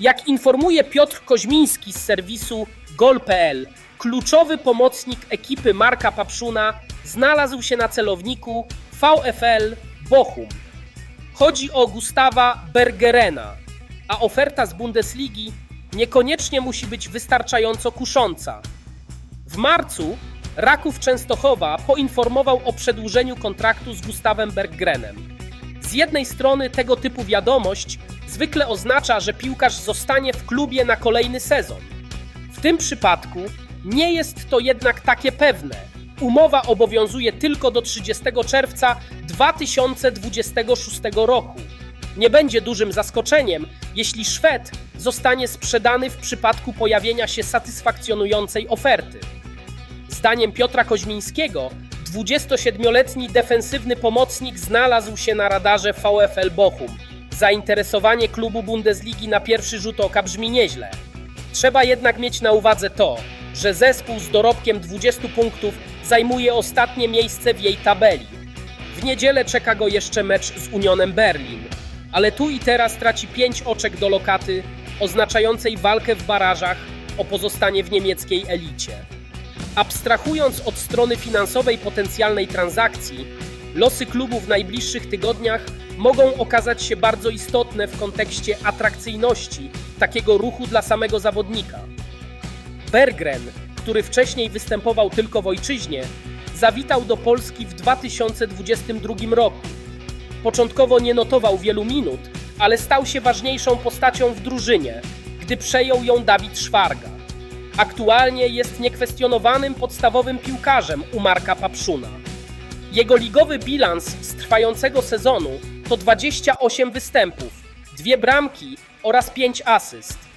Jak informuje Piotr Koźmiński z serwisu gol.pl, kluczowy pomocnik ekipy Marka Papszuna znalazł się na celowniku VfL Bochum. Chodzi o Gustawa Bergerena, a oferta z Bundesligi niekoniecznie musi być wystarczająco kusząca. W marcu Raków Częstochowa poinformował o przedłużeniu kontraktu z Gustawem Berggrenem. Z jednej strony tego typu wiadomość zwykle oznacza, że piłkarz zostanie w klubie na kolejny sezon. W tym przypadku nie jest to jednak takie pewne. Umowa obowiązuje tylko do 30 czerwca 2026 roku. Nie będzie dużym zaskoczeniem, jeśli Szwed zostanie sprzedany w przypadku pojawienia się satysfakcjonującej oferty. Zdaniem Piotra Koźmińskiego, 27-letni defensywny pomocnik znalazł się na radarze VfL Bochum. Zainteresowanie klubu Bundesligi na pierwszy rzut oka brzmi nieźle. Trzeba jednak mieć na uwadze to, że zespół z dorobkiem 20 punktów zajmuje ostatnie miejsce w jej tabeli. W niedzielę czeka go jeszcze mecz z Unionem Berlin, ale tu i teraz traci 5 oczek do lokaty, oznaczającej walkę w barażach o pozostanie w niemieckiej elicie. Abstrahując od strony finansowej potencjalnej transakcji, losy klubu w najbliższych tygodniach mogą okazać się bardzo istotne w kontekście atrakcyjności takiego ruchu dla samego zawodnika. Bergren, który wcześniej występował tylko w ojczyźnie, zawitał do Polski w 2022 roku. Początkowo nie notował wielu minut, ale stał się ważniejszą postacią w drużynie, gdy przejął ją Dawid Szwarga. Aktualnie jest niekwestionowanym podstawowym piłkarzem u Marka Papszuna. Jego ligowy bilans z trwającego sezonu to 28 występów, dwie bramki oraz 5 asyst.